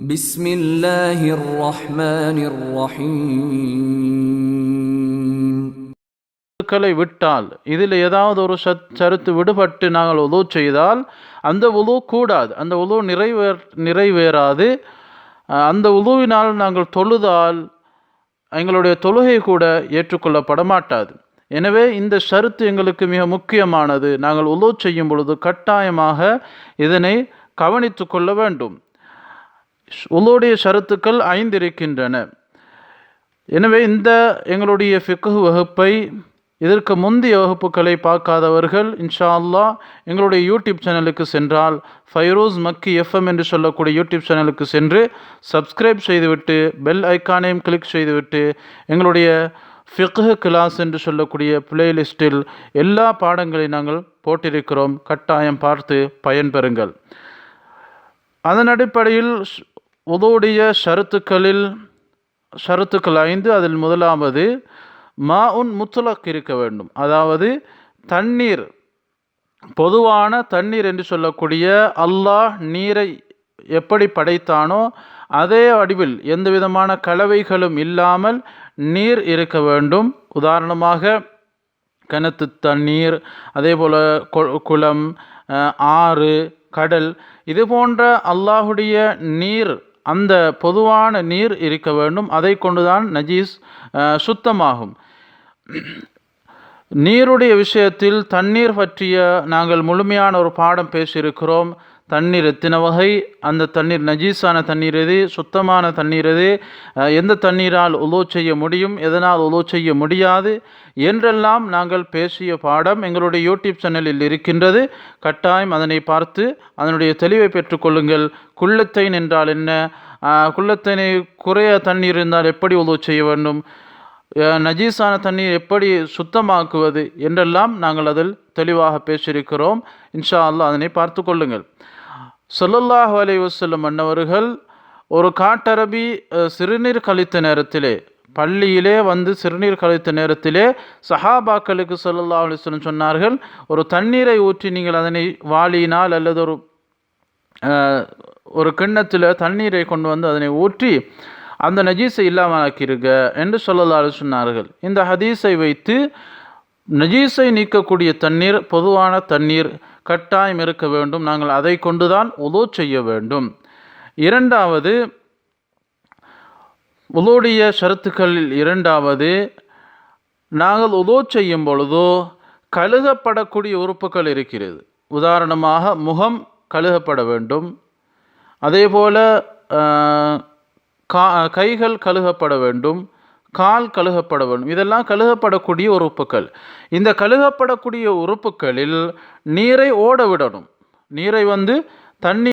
بسم الله الرحمن الرحيم களை விட்டால் இதில் ஏதாவது ஒரு சத் சருத்து விடுபட்டு நாங்கள் உதவு செய்தால் அந்த உது கூடாது அந்த உது நிறைவேற நிறைவேறாது அஹ் அந்த உதுவினால் நாங்கள் தொழுதால் எங்களுடைய தொழுகை கூட ஏற்றுக்கொள்ளப்பட மாட்டாது எனவே இந்த ஷருத்து எங்களுக்கு மிக முக்கியமானது நாங்கள் உலோ செய்யும் பொழுது கட்டாயமாக இதனை கவனித்து கொள்ள வேண்டும் உலோடைய ஷரத்துக்கள் ஐந்திருக்கின்றன. எனவே இந்த எங்களுடைய ஃபிக்கு வகுப்பை இதற்கு முந்தைய வகுப்புகளை பார்க்காதவர்கள் இன்ஷா அல்லாஹ் எங்களுடைய யூடியூப் சேனலுக்கு சென்றால் ஃபைரோஸ் மக்கி எஃப்எம் என்று சொல்லக்கூடிய யூடியூப் சேனலுக்கு சென்று சப்ஸ்கிரைப் செய்துவிட்டு பெல் ஐக்கானையும் கிளிக் செய்துவிட்டு எங்களுடைய ஃபிக்ஹ் கிளாஸ் என்று சொல்லக்கூடிய பிளேலிஸ்டில் எல்லா பாடங்களையும் நாங்கள் போட்டிருக்கிறோம். கட்டாயம் பார்த்து பயன்பெறுங்கள். அதன் அடிப்படையில் உதவுடைய ஷருத்துக்களில் ஷருத்துக்கள் ஐந்து அதில் முதலாவது மா உன் முத்துலக் இருக்க வேண்டும். அதாவது தண்ணீர் பொதுவான தண்ணீர் என்று சொல்லக்கூடிய அல்லாஹ் நீரை எப்படி படைத்தானோ அதே வடிவில் எந்த விதமான கலவைகளும் இல்லாமல் நீர் இருக்க வேண்டும். உதாரணமாக கிணத்து தண்ணீர் அதே போல் குளம் ஆறு கடல் இது போன்ற அல்லாஹுடைய நீர் அந்த பொதுவான நீர் இருக்க வேண்டும். அதை கொண்டுதான் நஜீஸ் சுத்தமாகும். நீருடைய விஷயத்தில் தண்ணீர் பற்றிய நாங்கள் முழுமையான ஒரு பாடம் பேசியிருக்கிறோம். தண்ணீர் எத்தனை வகை? அந்த தண்ணீர் நஜீஸான தண்ணீர் எது? சுத்தமான தண்ணீர் எது? எந்த தண்ணீரால் உலோ செய்ய முடியும்? எதனால் உலோ செய்ய முடியாது? என்றெல்லாம் நாங்கள் பேசிய பாடம் எங்களுடைய யூடியூப் சேனலில் இருக்கின்றது. கட்டாயம் அதனை பார்த்து அதனுடைய தெளிவை பெற்றுக்கொள்ளுங்கள் குள்ளத்தைன் என்றால் என்ன? அஹ், குள்ளத்தினை குறைய தண்ணீர் இருந்தால் எப்படி உலோ செய்ய வேண்டும்? நஜீஸான தண்ணீர் எப்படி சுத்தமாக்குவது? என்றெல்லாம் நாங்கள் அதில் தெளிவாக பேசியிருக்கிறோம். இன்ஷா அல்லா அதனை பார்த்து கொள்ளுங்கள். ஸல்லல்லாஹு அலைஹி வசல்லம் அன்னவர்கள் ஒரு காட்டரபி சிறுநீர் கழித்த நேரத்திலே பள்ளியிலே வந்து சிறுநீர் கழித்த நேரத்திலே சஹாபாக்களுக்கு ஸல்லல்லாஹு அலைஹி சொன்னார்கள் ஒரு தண்ணீரை ஊற்றி நீங்கள் அதனை வாளியினால் அல்லது ஒரு ஒரு கிண்ணத்தில் தண்ணீரை கொண்டு வந்து அதனை ஊற்றி அந்த நஜீஸை இல்லாமல் என்று சொல்லலாறு சொன்னார்கள். இந்த ஹதீஸை வைத்து நஜீஸை நீக்கக்கூடிய தண்ணீர் பொதுவான தண்ணீர் கட்டாயம் இருக்க வேண்டும். நாங்கள் அதை கொண்டுதான் உதோ செய்ய வேண்டும். இரண்டாவது உதோடைய ஷரத்துக்களில் இரண்டாவது நாங்கள் உதோ செய்யும் பொழுதோ கழுகப்படக்கூடிய உறுப்புகள் இருக்கிறது. உதாரணமாக முகம் கழுகப்பட வேண்டும். அதே போல் கா கைகள் கழுகப்பட வேண்டும். கால் கழுகப்பட வேண்டும். இதெல்லாம் கழுகப்படக்கூடிய உறுப்புகள். இந்த கழுகப்படக்கூடிய உறுப்புகளில் நீரை ஓட விடணும். நீரை வந்து தண்ணி